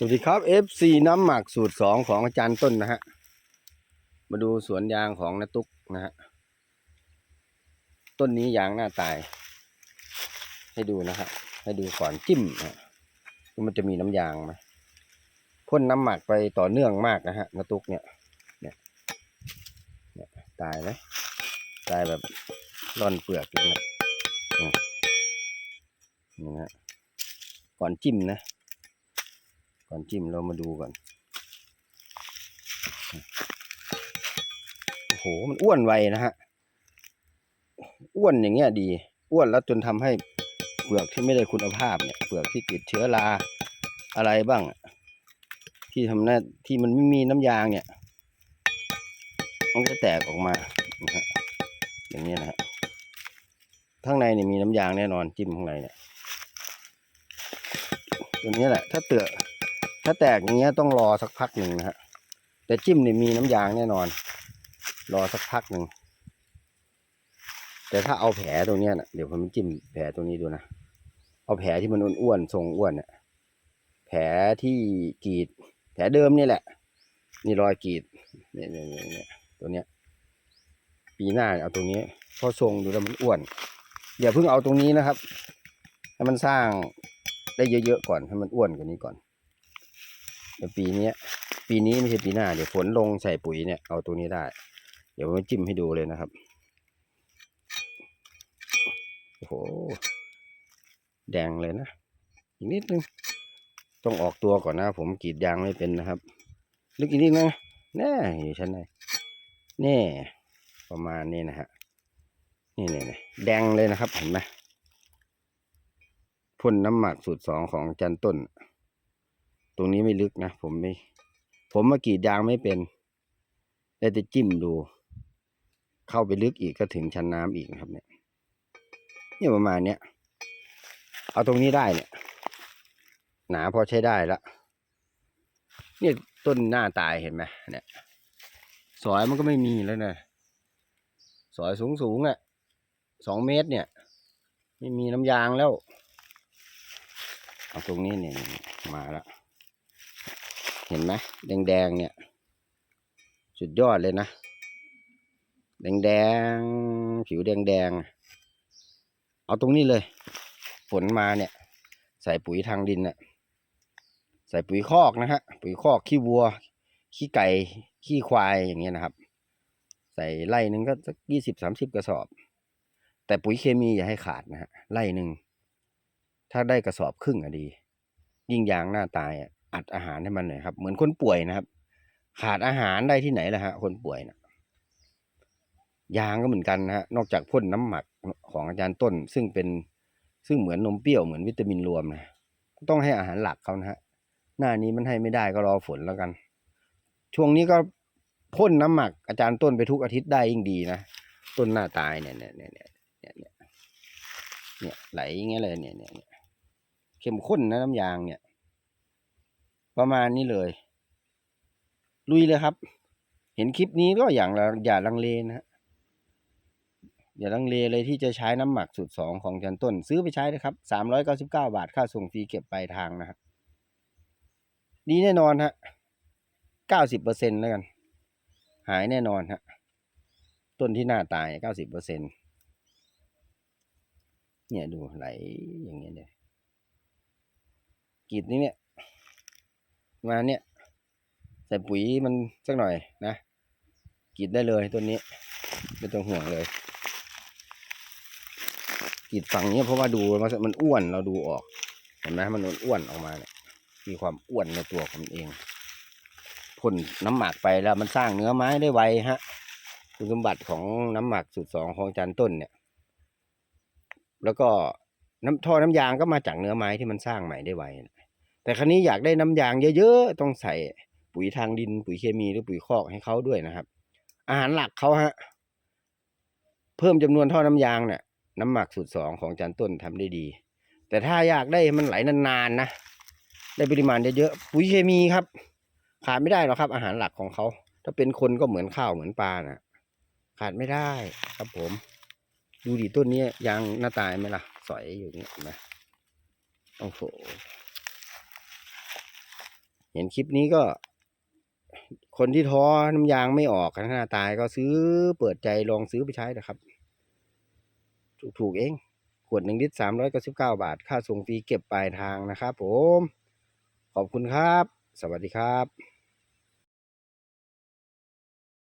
สวัสดีครับ FC น้ำหมักสูตรสองของอาจารย์ต้นนะฮะ มาดูสวนยางของนาตุกนะฮะ ต้นนี้ยางหน้าตาย ให้ดูนะครับ ให้ดูก่อนจิ้มนะมันจะมีน้ำยางไหมพ่นน้ำหมักไปต่อเนื่องมากนะฮะนาตุกเนี่ย เนี่ยเนี่ยตายไหมตายแบบร่อนเปลือกเลยนะนี่นะก่อนจิ้มนะ ก่อนจิ้มเรามาดูก่อน โอ้โห มันอ้วนไวนะฮะ อ้วนอย่างเงี้ยดี อ้วนแล้วจนทำให้เปลือกที่ไม่ได้คุณภาพเนี่ย เปลือกที่ติดเชื้อราอะไรบ้าง ที่ทำหน้าที่มันไม่มีน้ำยางเนี่ย มันก็แตกออกมานะฮะอย่างนี้นะฮะข้างในเนี่ยมีน้ำยางแน่นอนจิ้มข้างในเนี่ยตัวนี้แหละ ถ้าเตือ ถ้าแตกอย่างเงี้ยต้องรอสักพักหนึ่งนะฮะแต่จิ้มเนี่ยมีน้ำยางแน่นอน รอสักพักหนึ่ง แต่ถ้าเอาแผลตรงเนี้ยนะเดี๋ยวผมจิ้มแผลตรงนี้ดูนะ เอาแผลที่มันอ้วนๆทรงอ้วนเนี่ยแผลที่กรีด แผลเดิมนี่แหละ นี่รอยกรีดเนี่ยเนี่ยเนี่ยตัวเนี้ย ปีหน้าเอาตรงนี้พราะทรงดูแล้วมันอ้วนอย่าเพิ่งเอาตรงนี้นะครับ ให้มันสร้างได้เยอะๆก่อนให้มันอ้วนกว่านี้ก่อน เดี๋ยวปีนี้ปีนี้ไม่ใช่ปีหน้าเดี๋ยวฝนลงใส่ปุ๋ยเนี่ยเอาตัวนี้ได้ เดี๋ยวผมจิ้มให้ดูเลยนะครับโอ้โหแดงเลยนะอีกนิดนึงต้องออกตัวก่อนนะ ผมกรีดยางไม่เป็นนะครับ ลึกอีกนิดนึงแน่อยู่ชั้นไหนแน่ประมาณนี้นะฮะนี่นี่นแดงเลยนะครับเห็นไหมพ่นน้ำหมักสูตรสองของจันต้น ตรงนี้ไม่ลึกนะ ผมไม่ ผมมากรีดยางไม่เป็น ได้แต่จิ้มดู เข้าไปลึกอีกก็ถึงชั้นน้ำอีกนะครับเนี่ยเนี่ยประมาณเนี้ย เอาตรงนี้ได้เนี่ย หนาพอใช้ได้ละเนี่ยต้นหน้าตายเห็นไหมเนี่ย สอยมันก็ไม่มีแล้วนะสอยสูงสูงอะสองเมตรเนี่ย ไม่มีน้ำยางแล้ว เอาตรงนี้เนี่ยมาแล้ว เห็นไหมแดงแดงๆเนี่ย สุดยอดเลยนะ แดงแดงๆผิวแดงแดงๆ เอาตรงนี้เลย ฝนมาเนี่ย ใส่ปุ๋ยทางดินน่ะ ใส่ปุ๋ยคอกนะฮะ ปุ๋ยคอกขี้วัว ขี้ไก่ ขี้ควายอย่างเงี้ยนะครับ ใส่ไร่หนึ่งก็สักยี่สิบสามสิบกระสอบ แต่ปุ๋ยเคมีอย่าให้ขาดนะฮะไร่หนึ่ง ถ้าได้กระสอบครึ่งอะดี ยิ่งยางหน้าตายอะ อัดอาหารให้มันหน่อยครับ เหมือนคนป่วยนะครับ ขาดอาหารได้ที่ไหนล่ะฮะ คนป่วยนะยางก็เหมือนกันนะฮะ นอกจากพ่นน้ำหมักของอาจารย์ต้น ซึ่งเป็นซึ่งเหมือนนมเปรี้ยวเหมือนวิตามินรวมนะต้องให้อาหารหลักเขานะฮะ หน้านี้มันให้ไม่ได้ก็รอฝนแล้วกัน ช่วงนี้ก็พ่นน้ำหมักอาจารย์ต้นไปทุกอาทิตย์ได้ยิ่งดีนะต้นหน้าตายเนี่ยเนี่ยเนี่ยเนี่ยเนี่ยเนี่ยเนี่ยไหลอย่างเงี้ยเลยเนี่ยเนี่ยเนี่ยเข้มข้นนะน้ำยางเนี่ย ประมาณนี้เลย ลุยเลยครับ เห็นคลิปนี้ก็อย่างละอย่าลังเลนะฮะอย่าลังเลเลยที่จะใช้น้ำหมักสูตรสองของจันต้น ซื้อไปใช้นะครับสามร้อยเก้าสิบเก้าบาทค่าส่งฟรีเก็บปลายทางนะครับดีแน่นอนฮะเก้าสิบเปอร์เซ็นต์แล้วกัน หายแน่นอนฮะต้นที่หน้าตายเก้าสิบเปอร์เซ็นต์เนี่ยดูไหลอย่างเงี้ยเลยกีดนี้เนี่ย มาเนี่ยใส่ปุ๋ยมันสักหน่อยนะกรีดได้เลยต้นนี้ไม่ต้องห่วงเลยกรีดฝั่งนี้เพราะว่าดูมันมันอ้วนเราดูออกเห็นไหมมันอ้วนออกมาเนี่ยมีความอ้วนในตัวของมันเองพ่นน้ำหมักไปแล้วมันสร้างเนื้อไม้ได้ไวฮะคุณสมบัติของน้ำหมักสูตรสองของจารย์ต้นเนี่ย แล้วก็น้ำท่อน้ำยางก็มาจากเนื้อไม้ที่มันสร้างใหม่ได้ไว แต่ครั้นี้อยากได้น้ำยางเยอะๆ ต้องใส่ปุ๋ยทางดิน ปุ๋ยเคมีหรือปุ๋ยคอกให้เขาด้วยนะครับ อาหารหลักเขาฮะ เพิ่มจำนวนท่อน้ำยางเนี่ยน้ำหมักสูตรสองของอาจารย์ต้นทำได้ดี แต่ถ้าอยากได้มันไหลนานๆนะได้ปริมาณเยอะๆปุ๋ยเคมีครับ ขาดไม่ได้หรอกครับ อาหารหลักของเขาถ้าเป็นคนก็เหมือนข้าวเหมือนปลานะขาดไม่ได้ครับผม ดูดิต้นนี้ยางหน้าตายไหมล่ะ สอยอยู่นี่นไหมโอ้โห ห็นคลิปนี้ก็ คนที่ท้อน้ำยางไม่ออกหน้าตายก็ซื้อเปิดใจลองซื้อไปใช้นะครับ ถูกๆเอง ขวดหนึ่งลิตรสามร้อยเก้าสิบเก้าบาท ค่าส่งฟรีเก็บปลายทางนะครับผม ขอบคุณครับ สวัสดีครับ